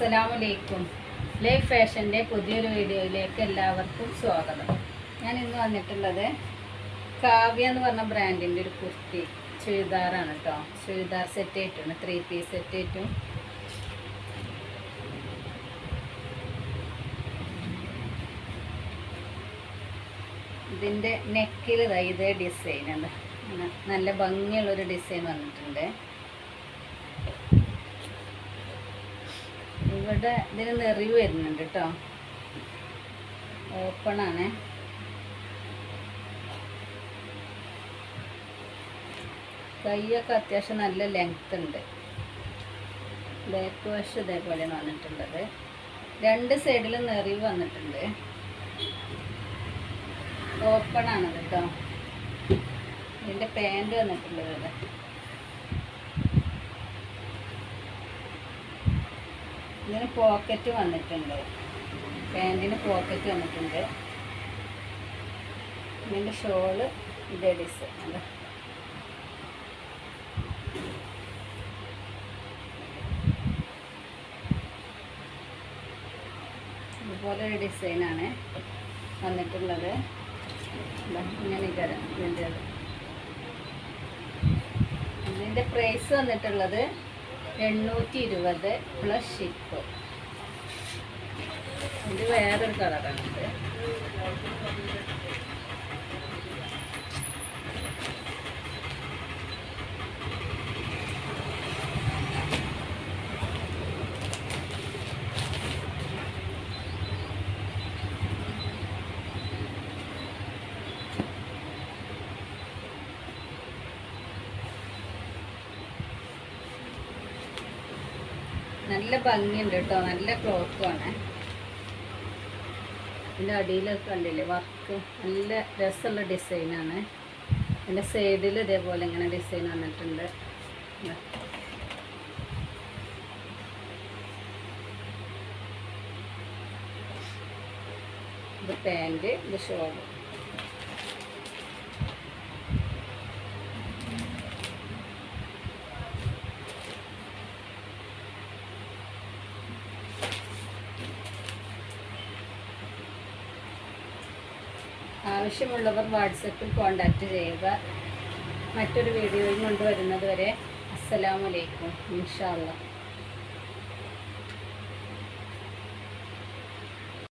അസ്സലാമലൈക്കും. ലൈഫ് ഫാഷന്റെ പുതിയൊരു വീഡിയോയിലേക്ക് എല്ലാവർക്കും സ്വാഗതം. ഞാൻ ഇന്ന് വന്നിട്ടുള്ളത് കാവ്യ എന്ന് പറഞ്ഞ ബ്രാൻഡിന്റെ ഒരു കുർത്തി ചുരിദാറാണ് കേട്ടോ. ചുരിദാർ സെറ്റ് ആയിട്ടാണ് ത്രീ പീസ് സെറ്റ് ആയിട്ടും. ഇതിന്റെ നെക്കിൽ ഇതേ ഡിസൈനാണ് ഉണ്ട് അങ്ങനെ നല്ല ഭംഗിയുള്ളൊരു ഡിസൈൻ വന്നിട്ടുണ്ട്. ഇവിടെ ഇതിന് നെറിവ് വരുന്നുണ്ട് കേട്ടോ ആണ്. കൈയൊക്കെ അത്യാവശ്യം നല്ല ലെങ്ത് ഉണ്ട്. ബാക്ക് വാഷ് ഇതേപോലെയാണ് വന്നിട്ടുള്ളത്. രണ്ട് സൈഡിലും നെറിവ് വന്നിട്ടുണ്ട്. ഓപ്പൺ ആണ് കേട്ടോ. ഇതിന്റെ പാന്റ് വന്നിട്ടുള്ളത് ഇവിടെ. ഇതിന് പോക്കറ്റ് വന്നിട്ടുണ്ട്. പാന്റിന് പോക്കറ്റ് വന്നിട്ടുണ്ട്. ഇതിന്റെ ഷോൾ ഇതേ ഡിസൈൻ ഇതുപോലെ ഒരു ഡിസൈനാണ് വന്നിട്ടുള്ളത്. ഇങ്ങനെ തരാം ഇതിന്റെ ഇതിന്റെ പ്രൈസ് വന്നിട്ടുള്ളത് എണ്ണൂറ്റി ഇരുപത് പ്ലസ് ഷിപ്പ് ഇത് വേറൊരു കളറാണിത് നല്ല ഭംഗിയുണ്ട് കേട്ടോ. നല്ല ക്ലോത്തുമാണ് ഇതിന്റെ അടിയിലൊക്കെ കണ്ടില്ലേ വർക്ക് നല്ല രസമുള്ള ഡിസൈനാണ് ഇതിന്റെ സൈഡിൽ ഇതേപോലെ ഇങ്ങനെ ഡിസൈൻ വന്നിട്ടുണ്ട്. ഇതാ. പാന്റ് ഇത് ഷോൾ ആവശ്യമുള്ളവർ വാട്സപ്പിൽ കോൺടാക്റ്റ് ചെയ്യുക. മറ്റൊരു വീഡിയോയിൽ കൊണ്ടുവരുന്നത് വരെ അസ്സലാമലൈക്കും ഇൻഷാ അല്ലാ